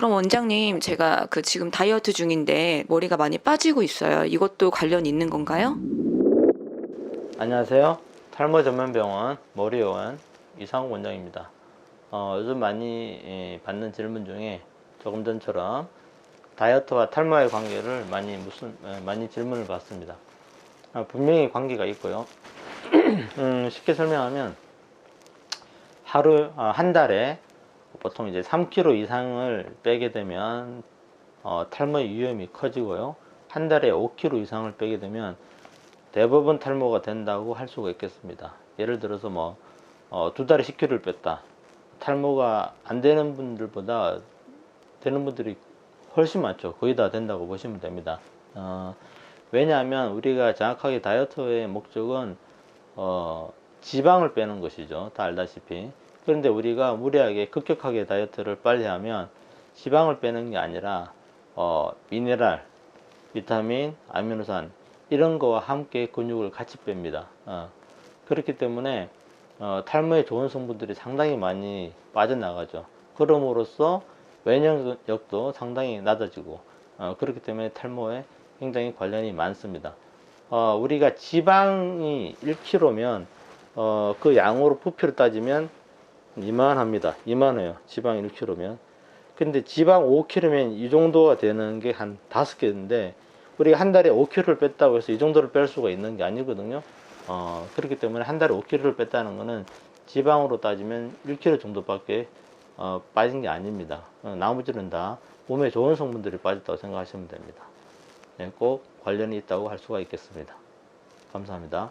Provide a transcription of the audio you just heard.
그럼 원장님, 제가 그 지금 다이어트 중인데 머리가 많이 빠지고 있어요. 이것도 관련 있는 건가요? 안녕하세요. 탈모 전문병원 머리요원 이상욱 원장입니다. 어, 요즘 많이 예, 받는 질문 중에 조금 전처럼 다이어트와 탈모의 관계를 많이 무슨 예, 많이 질문을 받습니다. 아, 분명히 관계가 있고요. 음, 쉽게 설명하면 하루 아, 한 달에 보통 이제 3kg 이상을 빼게 되면 어, 탈모의 위험이 커지고요. 한 달에 5kg 이상을 빼게 되면 대부분 탈모가 된다고 할 수가 있겠습니다. 예를 들어서 뭐, 어, 두 달에 10kg를 뺐다. 탈모가 안 되는 분들보다 되는 분들이 훨씬 많죠. 거의 다 된다고 보시면 됩니다. 어, 왜냐하면 우리가 정확하게 다이어트의 목적은 어, 지방을 빼는 것이죠. 다 알다시피. 그런데 우리가 무리하게 급격하게 다이어트를 빨리 하면 지방을 빼는 게 아니라 어, 미네랄, 비타민, 아미노산 이런 거와 함께 근육을 같이 뺍니다. 어, 그렇기 때문에 어, 탈모에 좋은 성분들이 상당히 많이 빠져나가죠. 그럼으로써 면역력도 상당히 낮아지고 어, 그렇기 때문에 탈모에 굉장히 관련이 많습니다. 어, 우리가 지방이 1kg면 어, 그 양으로 부피를 따지면 이만합니다. 이만해요. 지방 1kg면. 근데 지방 5kg면 이 정도가 되는 게한 5개인데 우리가 한 달에 5kg를 뺐다고 해서 이 정도를 뺄 수가 있는 게 아니거든요. 어, 그렇기 때문에 한 달에 5kg를 뺐다는 거는 지방으로 따지면 1kg 정도밖에 어, 빠진 게 아닙니다. 어, 나머지는 다 몸에 좋은 성분들이 빠졌다고 생각하시면 됩니다. 네, 꼭 관련이 있다고 할 수가 있겠습니다. 감사합니다.